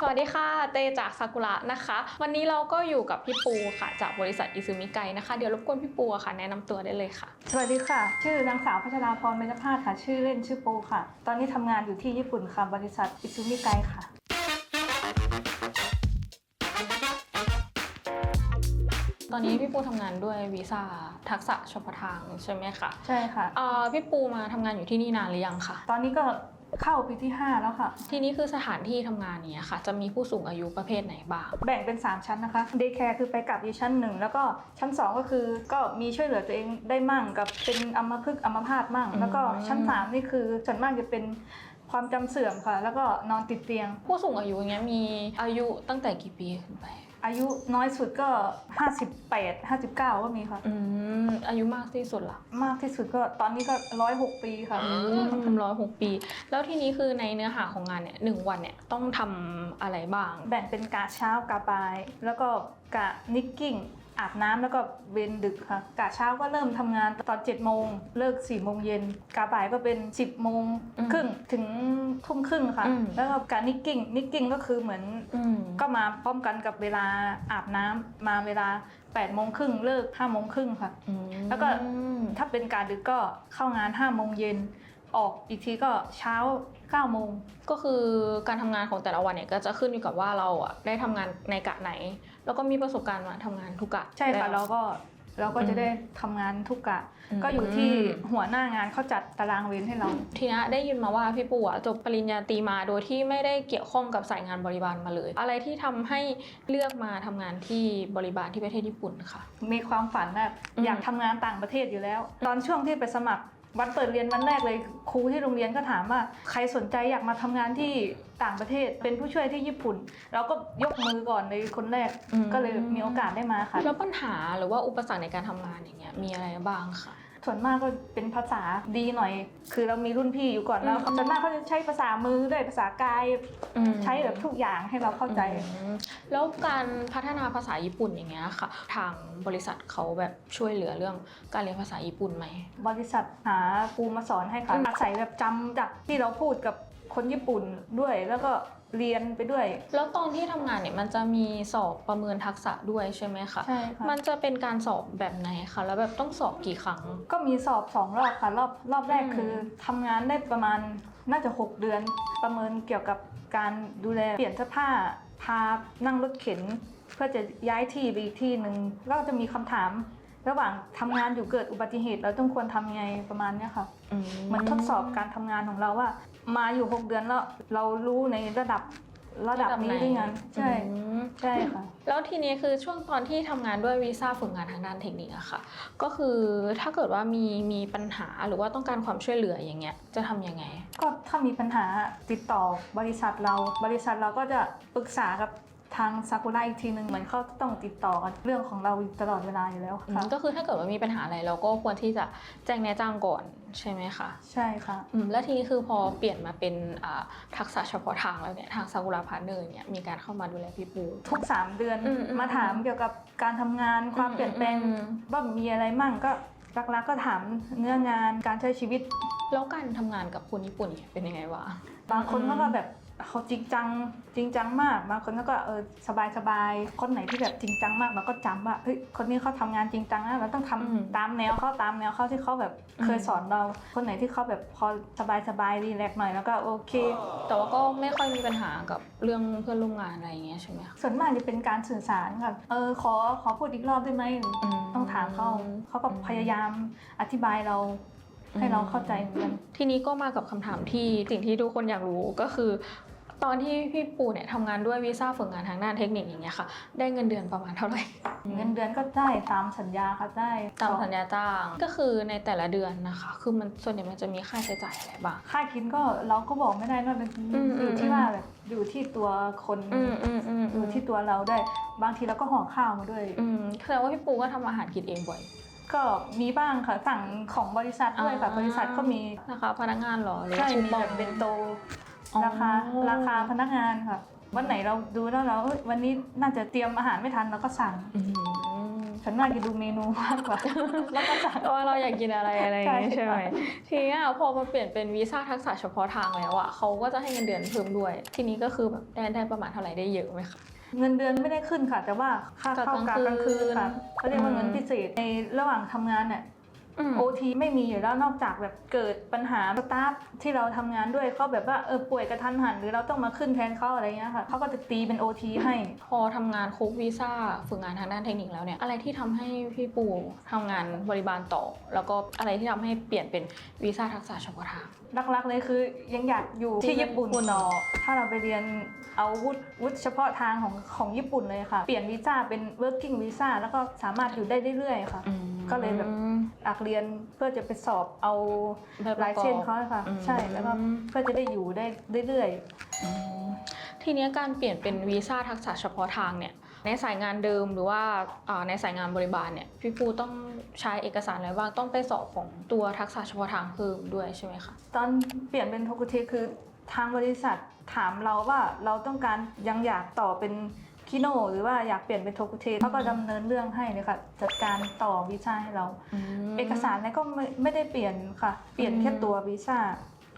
สวัสดีค่ะ เตจากซากุระนะคะ วันนี้เราก็อยู่กับพี่ปูค่ะ จากบริษัทอิซูมิไกนะคะ เดี๋ยวรบกวนพี่ปูอะค่ะ แนะนำตัวได้เลยค่ะ สวัสดีค่ะ ชื่อนางสาวพัชราพรเบญจพาสค่ะ ชื่อเล่นชื่อปูค่ะ ตอนนี้ทำงานอยู่ที่ญี่ปุ่นค่ะ บริษัทอิซูมิไกค่ะตอนนี้พี่ปูทำงานด้วยวีซ่าทักษะเฉพาะทางใช่ไหมคะ ใช่ค่ะเอ่อพี่ปูมาทำงานอยู่ที่นี่นานหรือยังคะ ตอนนี้ก็ เข้าปีที่ 5 แล้วค่ะ ที่นี่คือสถานที่ทำงานเนี้ยค่ะ จะมีผู้สูงอายุประเภทไหนบ้าง แบ่งเป็น 3 ชั้นนะคะเดย์แคร์คือไปกับอยู่ชั้นหนึ่งแล้วก็ชั้น 2 ก็คือก็มีช่วยเหลือตัวเองได้มั่งกับเป็นอัมพฤกษ์อัมพาตมั่ง แล้วก็ชั้น 3 นี่คือส่วนมากจะเป็นความจำเสื่อมค่ะ แล้วก็นอนติดเตียง ผู้สูงอายุเนี้ยมีอายุตั้งแต่กี่ปีขึ้นไป อายุน้อยสุดก็ 58 59 ก็มีค่ะ อืมอายุมากที่สุดล่ะมากที่สุดก็ตอนนี้ก็ 106 ปีค่ะ ทำร้อยหกปี แล้วทีนี้คือในเนื้อหาของงานเนี่ยหนึ่งวันเนี่ยต้องทำอะไรบ้าง แบ่งเป็นกะเช้ากะบ่าย แล้วก็กะนิกกิ้ง อาบน้ำแล้วก็เวนดึกค่ะกะเช้าก็เริ่มทำงานตอน7โมงเลิก4โมงเย็นกะบ่ายก็เป็น 10โมงอืมครึ่งถึงทุ่มครึ่งค่ะ อืม แล้วก็กะนิกกิ้งนิกกิ้งก็คือเหมือน อืม ก็มาพร้อมกันกับเวลาอาบน้ำมาเวลา8โมงครึ่งเลิก5โมงครึ่งค่ะอืมแล้วก็ ถ้าเป็นการดึกก็เข้างาน5โมงเย็นออกอีกทีก็เช้า9โมง ก็คือการทำงานของแต่ละวันเนี่ยก็จะขึ้นอยู่กับว่าเราอะได้ทำงานในกะไหน แล้วก็มีประสบการณ์มาทำงานทุกกะใช่ค่ะแล้เราวก็เราก็อืจะมได้ทำงานทุกกะอืมก็อยู่ที่หัวหน้างานเขาจัดตารางเวรให้เรา ทีนี้ได้ยินมาว่าพี่ปูอะจบปริญญาตรีมาโดยที่ไม่ได้เกี่ยวข้องกับสายงานบริบาลมาเลย อะไรที่ทำให้เลือกมาทำงานที่บริบาลที่ประเทศญี่ปุ่นค่ะ มีความฝันแบบอืมอยากทำงานต่างประเทศอยู่แล้ว ตอนช่วงที่ไปสมัคร วันเปิดเรียนวันแรกเลยครูที่โรงเรียนก็ถามว่า ใครสนใจอยากมาทำงานที่ต่างประเทศเป็นผู้ช่วยที่ญี่ปุ่น เราก็ยกมือก่อนเลยคนแรกก็เลยมีโอกาสได้มาค่ะแล้วปัญหาหรือว่าอุปสรรคในการทำงานอย่างเงี้ยมีอะไรบ้างคะ ส่วนมากก็เป็นภาษาดีหน่อย คือเรามีรุ่นพี่อยู่ก่อนแล้วอืมส่วนมากเขาจะใช้ภาษามือด้วยภาษากายอืมใช้แบบทุกอย่างให้เราเข้าใจอืมแล้วการพัฒนาภาษาญี่ปุ่นอย่างเงี้ยค่ะ ทางบริษัทเขาแบบช่วยเหลือเรื่องการเรียนภาษาญี่ปุ่นไหมบริษัทหาครูมาสอนให้ค่ะอืมอาศัยแบบจำจากที่เราพูดกับ คนญี่ปุ่นด้วยแล้วก็เรียนไปด้วย แล้วตอนที่ทำงานเนี่ยมันจะมีสอบประเมินทักษะด้วยใช่ไหมคะใช่ค่ะ มันจะเป็นการสอบแบบไหนคะแล้วแบบต้องสอบกี่ครั้ง ก็มีสอบสองรอบค่ะ รอบรอบแรกอืม คือทำงานได้ประมาณน่าจะ 6 เดือน ประเมินเกี่ยวกับการดูแลเปลี่ยนเสื้อผ้าพานั่งรถเข็น เพื่อจะย้ายที่ไปอีกที่หนึ่งก็จะมีคำถาม ระหว่างทำงานอยู่เกิดอุบัติเหตุ เราต้องควรทำยังไงประมาณเนี้ยค่ะเหมือนทดสอบการทำงานของเราว่า มาอยู่ 6 เดือนแล้วเรารู้ในระดับระดับนี้ได้ไงใช่อืมใช่ค่ะ แล้วทีนี้คือช่วงตอนที่ทำงานด้วยวีซ่าฝึกงานทางด้านเทคนิคอะค่ะ ก็คือถ้าเกิดว่ามีมีปัญหาหรือว่าต้องการความช่วยเหลืออย่างเงี้ยจะทำยังไง ก็ถ้ามีปัญหาติดต่อบริษัทเรา บริษัทเราก็จะปรึกษากับ ทางซากุระอีกทีหนึ่งเหมือนเขาต้องติดต่อกันเรื่องของเราอยู่ตลอดเวลาอยู่แล้วอืมค่ะก็คือถ้าเกิดว่ามีปัญหาอะไรเราก็ควรที่จะแจ้งแนะจ้างก่อนใช่ไหมคะใช่ค่ะอืมแล้วทีนี้คือพอเปลี่ยนมาเป็นอ่าทักษะเฉพาะทางแล้วเนี่ยทางซากุระพาร์ทเนอร์เนี่ยมีการเข้ามาดูแลพี่ปูทุก 3 เดือนอืมอืมมาถามเกี่ยวกับการทำงานความอืมเปลี่ยนแปลงอืมว่ามีอะไรมั่งก็รักๆก็ถามเนื้องานการใช้ชีวิตแล้วการทำงานกับคนญี่ปุ่นเนี่ยเป็นยังไงวะบางคนอืมเขาก็แบบ เขาจริงจังจริงจังมากบางคนเขาก็เออสบายสบายคนไหนที่แบบจริงจังมากเราก็จำว่าเฮ้ยคนนี้เขาทำงานจริงจังนะเราต้องทำอืมตามแนวเขาตามแนวเขาที่เขาแบบเคยอืมสอนเรา คนไหนที่เขาแบบพอสบายสบายรีแลกซ์หน่อยแล้วก็โอเค แต่ว่าก็ไม่ค่อยมีปัญหากับเรื่องเพื่อนร่วมงานอะไรอย่างเงี้ยใช่ไหมคะส่วนมากจะเป็นการสื่อสารค่ะเออขอขอพูดอีกรอบได้ไหมมต้องถามเขาเขาก็พยายามอธิบายเราให้เราเข้าใจเหมือนกันทีนี้ก็มากับคำถามที่สิ่งที่ทุกคนอยากรู้ก็คือ ตอนที่พี่ปูเนี่ยทำงานด้วยวีซ่าฝึกงานทางด้านเทคนิคอย่างเงี้ยค่ะ ได้เงินเดือนประมาณเท่าไหร่ เงินเดือนก็ได้ตามสัญญาค่ะได้ตามสัญญาจ้างก็คือในแต่ละเดือนนะคะ คือมันส่วนใหญ่มันจะมีค่าใช้จ่ายอะไรบ้าง ค่ากินก็เราก็บอกไม่ได้นะอืมอยู่อืที่มว่าแบบอยู่ที่ตัวคนอืมอืมอืมอยู่ที่ตัวเราด้วย บางทีเราก็ห่อข้าวมาด้วย อืมแสดงว่าพี่ปูก็ทำอาหารกินเองบ่อยก็มีบ้างค่ะสั่งของบริษัทด้วยค่ะอ่าบริษัทก็มีนะคะพนักงานเหรอหรือใช่คูมีปอแบงบเป็นโตอ๋อ ราคาราคาพนักงานค่ะวันไหนเราดูแล้วเราเอ้ยวันนี้น่าจะเตรียมอาหารไม่ทันเราก็สั่งอืมฉันมากจะดูเมนูมากกว่าแล้วก็จัดว่าเราอยากกินอะไรอะไรอย่างงี้ใช่ใช่ไหมค่ะทีนี้อะพอมาเปลี่ยนเป็นวีซ่าทักษะเฉพาะทางแล้วอะเขาก็จะให้เงินเดือนเพิ่มด้วย ทีนี้ก็คือแบบได้ได้ประมาณเท่าไหร่ได้เยอะไหมคะเงินเดือนไม่ได้ขึ้นค่ะ แต่ว่าค่าเข้ากะกลางคืนค่ะเขาเรียกว่าเงินพิเศษในระหว่างทำงานเนี่ยอืม โอทีไม่มีอยู่แล้วนอกจากแบบเกิดปัญหาสตาฟที่เราทำงานด้วยเขาแบบว่าเออป่วยกระทันหัน หรือเราต้องมาขึ้นแทนเขาอะไรเงี้ยค่ะเขาก็จะตีเป็นโอทีให้ พอทำงานครบวีซ่าฝึกงานทางด้านเทคนิคแล้วเนี่ยอะไรที่ทำให้พี่ปูทำงานบริบาลต่อ แล้วก็อะไรที่ทำให้เปลี่ยนเป็นวีซ่าทักษะเฉพาะทาง ลักๆเลยคือยังอยากอยู่ที่ที่ญี่ปุ่นญี่ปุ่นต่อถ้าเราไปเรียนเอาวุฒิวุฒิเฉพาะทางของของญี่ปุ่นเลยค่ะ เปลี่ยนวีซ่าเป็น working visa แล้วก็สามารถอยู่ได้เรื่อยๆค่ะอืมก็เลยแบบอยากเรียนเพื่อจะไปสอบเอาใบประกอบลายเส้นเขาค่ะอืมใช่แล้วก็เพื่อจะได้อยู่ได้เรื่อยอืมทีเนี้ยการเปลี่ยนเป็นวีซ่าทักษะเฉพาะทางเนี่ย ในสายงานเดิมหรือว่าอ่าในสายงานบริบาลเนี่ยพี่ปูต้องใช้เอกสารอะไรบ้างต้องไปสอบของตัวทักษะเฉพาะทางเพิ่มด้วยใช่ไหมคะๆตอนเปลี่ยนเป็นโทกุเทคือทางบริษัทถามเราว่าเราต้องการยังอยากต่อเป็นคิโนหรือว่าอยากเปลี่ยนเป็นโทกุเทเขาก็ดำเนินเรื่องให้เลยค่ะ จัดการต่อวีซ่าให้เรา เอกสารเนี่ยก็ไม่ไม่ได้เปลี่ยนค่ะ เปลี่ยนแค่ตัววีซ่า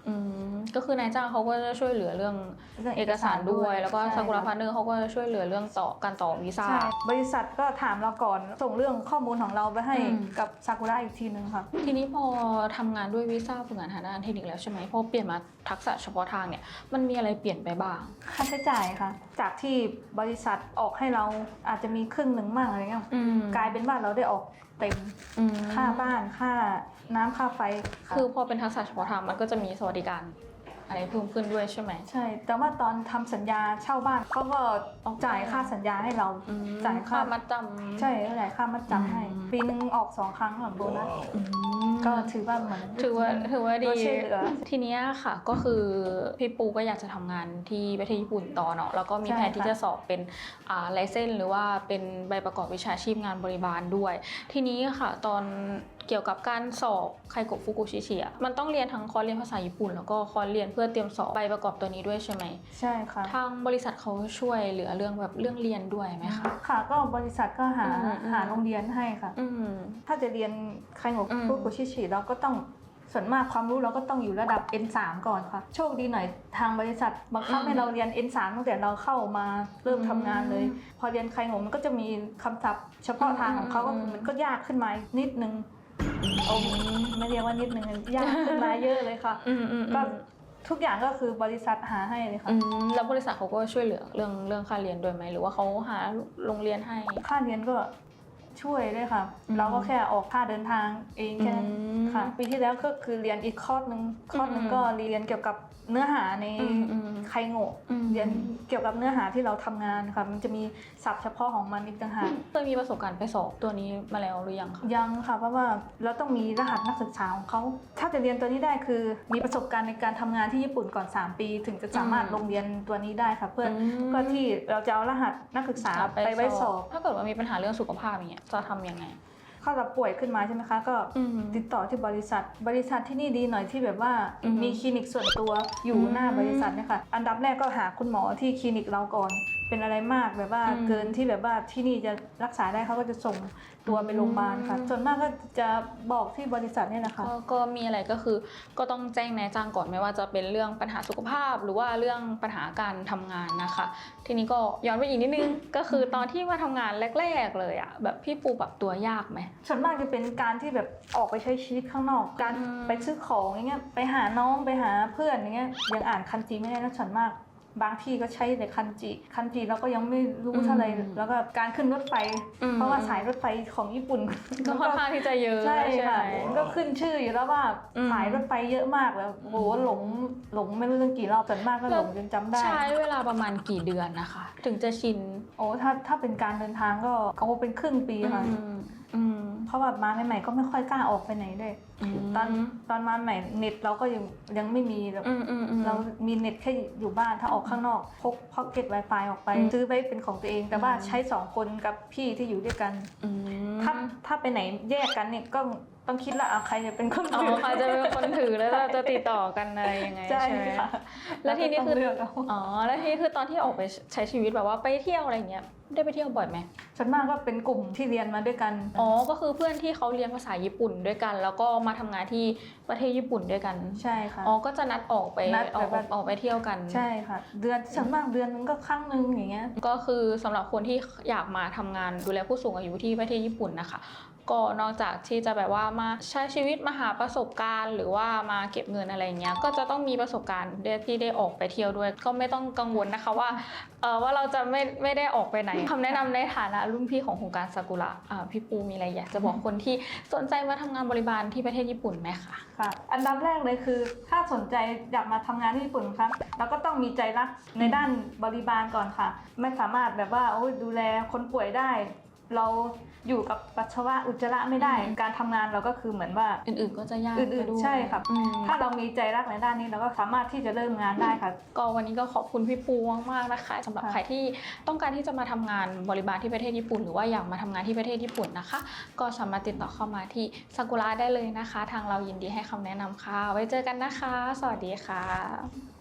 อืมก็คือนายจ้างเขาก็จะช่วยเหลือเรื่องรื่องเอกสารด้วย แล้วก็ใช่ซากุระค่ะพาร์เนอร์เขาก็จะช่วยเหลือเรื่องต่อการต่อวีซ่า ใช่บริษัทก็ถามเราก่อนส่งเรื่องข้อมูลของเราไปให้อืม กับซากุระอีกทีนึงค่ะ ทีนี้พอทำงานด้วยวีซ่าฝึกงานทางด้านเทคนิคแล้วใช่ไหมพอเปลี่ยนมาทักษะเฉพาะทางเนี่ยมันมีอะไรเปลี่ยนไปบ้าง ค่าใช้จ่ายค่ะ จากที่บริษัทออกให้เราอาจจะมีครึ่งหนึ่งบ้างอะไรเงี้ยอืมกลายเป็นว่าเราได้ออก เต็ม อืมค่าบ้านค่าน้ำค่าไฟะคือพอเป็นทักษะเฉพาะทางมันก็จะมีสวัสดิการ อะไรเพิ่มขึ้นด้วยใช่ไหม ใช่ แต่ว่าตอนทำสัญญาเช่าบ้านเขาก็จ่ายค่าสัญญาให้เรา อืมจ่ายค่าค่ามัดจำ ใช่จ่ายค่ามัดจำให้ อืม ปีนึงออกสองครั้งค่ะโบนัสอืม ก็ถือว่าเหมือน ถือว่าถือว่าดีตัวช่วยเหลือทีเนี้ยค่ะก็คือพี่ปูก็อยากจะทำงานที่ประเทศญี่ปุ่นต่อเนาะแล้วก็มีใช่แผนที่ค่ะ จะสอบเป็นอ่าไลเซนหรือว่าเป็นใบประกอบวิชาชีพงานบริบาลด้วย ทีนี้ค่ะตอน เกี่ยวกับการสอบไคโกะฟุกุชิชิอะมันต้องเรียนทั้งคอร์สเรียนภาษาญี่ปุ่น แล้วก็คอร์สเรียนเพื่อเตรียมสอบใบประกอบตัวนี้ด้วยใช่ไหมใช่ค่ะ ทางบริษัทเขาช่วยเหลือเรื่องแบบเรื่องเรียนด้วยไหมคะ ค่ะก็บริษัทก็หาอืมอืม หาโรงเรียนให้ค่ะ อืม ถ้าจะเรียนไคโงอืม ฟุกุชิชิเราก็ต้องส่วนมากความรู้เราก็ต้องอยู่ระดับ N3 ก่อนค่ะ โชคดีหน่อยทางบริษัทบังคับให้เราเรียน N3 ตั้งแต่เราเข้ามาเริ่มทำงานเลย พอเรียนไคโงมันก็จะมีคำศัพท์ เฉพาะทางของเขาก็คือมันก็ยากขึ้นมานิดนึง โอ้ไม่เรียกว่านิดนึงยากขึ้นมาเยอะเลยค่ะอืมอืมอืมก็ทุกอย่างก็คือบริษัทหาให้เลยค่ะอืมแล้วบริษัทเขาก็ช่วยเหลือเรื่องเรื่องค่าเรียนด้วยไหมหรือว่าเขาหาโรงเรียนให้ ค่าเรียนก็ ช่วยด้วยค่ะอืมเราก็แค่ออกค่าเดินทางเองแค่นั้นอืมค่ะ ปีที่แล้วก็คือเรียนอีกคอร์สหนึ่งคอร์สหนึ่งอืมก็เรียนเกี่ยวกับเนื้อหาในอืมอืมไคโงะอืมเรียนเกี่ยวกับเนื้อหาที่เราทำงานค่ะ มันจะมีศัพท์เฉพาะของมันอีกต่างหากเคยมีประสบการณ์ไปสอบตัวนี้มาแล้วหรือยังคะยังค่ะ เพราะว่าเราต้องมีรหัสนักศึกษาของเขาถ้าจะเรียนตัวนี้ได้คือ มีประสบการณ์ในการทำงานที่ญี่ปุ่นก่อน 3 ปี ถึงจะสามารถลงเรียนตัวนี้ได้ค่ะ เพื่ออเพื่อที่เราจะเอารหัสนักศึกษาไปไว้สอบ ถ้าเกิดว่ามีปัญหาเรื่องสุขภาพอย่างเงี้ยจะทำยังไง ถ้าเราป่วยขึ้นมาใช่ไหมคะ ก็อืมติดต่อที่บริษัท บริษัทที่นี่ดีหน่อยที่แบบว่าอือฮึมีคลินิกส่วนตัวอยู่อืมหน้าบริษัทเนี่ยค่ะ อันดับแรกก็หาคุณหมอที่คลินิกเราก่อน เป็นอะไรมากแบบว่าอืมเกินที่แบบว่าที่นี่จะรักษาได้เขาก็จะส่งตัวไปโรงพยาบาลค่ะ อืม ส่วนมากก็จะบอกที่บริษัทเนี่ยนะคะก็ก็มีอะไรก็คือก็ต้องแจ้งนายจ้างก่อนไม่ว่าจะเป็นเรื่องปัญหาสุขภาพ หรือว่าเรื่องปัญหาการทำงานนะคะ ทีนี้ก็ย้อนไปอีกนิดนึง ก็คือตอนที่มาทำงานแรก ๆ เลยอะแบบพี่ปูปรับตัวยากไหม ส่วนมากจะเป็นการที่แบบออกไปใช้ชีวิตข้างนอก การอืม ไปซื้อของอย่างเงี้ย ไปหาน้องไปหาเพื่อนอย่างเงี้ย ยังอ่านคันจิไม่ได้นะส่วนมาก บางที่ก็ใช้แต่คันจิคันจิเราก็ยังไม่รู้เท่าไหร่แล้วก็การขึ้นรถไฟอืมเพราะว่าสายรถไฟของญี่ปุ่นก็ค่อนข้างที่จะเยอะใช่ใช่ไหมค่ะมันก็ขึ้นชื่ออยู่แล้วว่าอืมสายรถไฟเยอะมากแล้วโอ้โหหลงหลงไม่รู้ตั้งกี่รอบส่วนมากก็หลงจนจำได้ ใช้เวลาประมาณกี่เดือนนะคะ ถึงจะชินโอ้ถ้าถ้าเป็นการเดินทางก็เอาเป็นครึ่งปีค่ะ อืมอืมเพราะว่ามาใหม่ๆก็ไม่ค่อยกล้าออกไปไหนเลยตอนตอนมาใหม่เน็ตเราก็ยังยังไม่มีแบบอืมอืมอืมเรามีเน็ตแค่อยู่บ้านถ้าออกข้างนอกพกพ็อกเก็ต Wi-Fi ออกไปอืมซื้อไว้เป็นของตัวเอง แต่ว่าอืมใช้สองคนกับพี่ที่อยู่ด้วยกันอืมถ้าถ้าไปไหนแยกกันเนี่ยก็ต้องคิดละเอาใครจะเป็นคนอ๋อถือใครจะเป็นคนถือแล้วเราจะติดต่อกันอะไรยังไงใช่ใช่ไหมค่ะแล้วทีนี้คือเราก็ต้องเลือกเอาอ๋อแล้วทีนี้คือตอนที่ออกไปใช้ชีวิตแบบว่าไปเที่ยวอะไรเงี้ย ได้ไปเที่ยวบ่อยไหมส่วนมากก็เป็นกลุ่มที่เรียนมาด้วยกัน อ๋อ ก็คือเพื่อนที่เขาเรียนภาษาญี่ปุ่นด้วยกัน แล้วก็มาทำงานที่ประเทศญี่ปุ่นด้วยกัน ใช่ค่ะ อ๋อ ก็จะนัดออกไปนัดออกแบบว่าออกไปเที่ยวกัน ใช่ค่ะ เดือนส่วนมากเดือนนึงก็ครั้งหนึ่งอย่างเงี้ย ก็คือสำหรับคนที่อยากมาทำงานดูแลผู้สูงอายุที่ประเทศญี่ปุ่นนะคะ ก็นอกจากที่จะแบบว่ามาใช้ชีวิตมาหาประสบการณ์ หรือว่ามาเก็บเงินอะไรเงี้ยก็จะต้องมีประสบการณ์ที่ได้ออกไปเที่ยวด้วย ก็ไม่ต้องกังวลนะคะว่าเออว่าเราจะไม่ไม่ได้ออกไปไหนคำแนะนำในฐานะรุ่นพี่ของโครงการซากุระอ่าพี่ปูมีอะไรอยากจะบอกคนที่สนใจมาทำงานบริบาลที่ประเทศญี่ปุ่นไหมคะค่ะ อันดับแรกเลยคือ ถ้าสนใจอยากมาทำงานที่ญี่ปุ่นครับเราก็ต้องมีใจรักในด้านบริบาลก่อนค่ะ ไม่สามารถแบบว่าโอ้ยดูแลคนป่วยได้ เราอยู่กับปัสสาวะอุจจาระไม่ได้อืมการทำงานเราก็คือเหมือนว่า อื่นๆก็จะยากอื่นๆไปด้วยใช่ครับอืมถ้าเรามีใจรักในด้านนี้เราก็สามารถที่จะเริ่มงานได้ค่ะ ก็วันนี้ก็ขอบคุณพี่ปูมากๆนะคะสำหรับค่ะ ใครที่ต้องการที่จะมาทำงานบริบาลที่ประเทศญี่ปุ่น หรือว่าอยากมาทำงานที่ประเทศญี่ปุ่นนะคะ ก็สามารถติดต่อเข้ามาที่ซากุระได้เลยนะคะ ทางเรายินดีให้คำแนะนำค่ะ ไว้เจอกันนะคะ สวัสดีค่ะ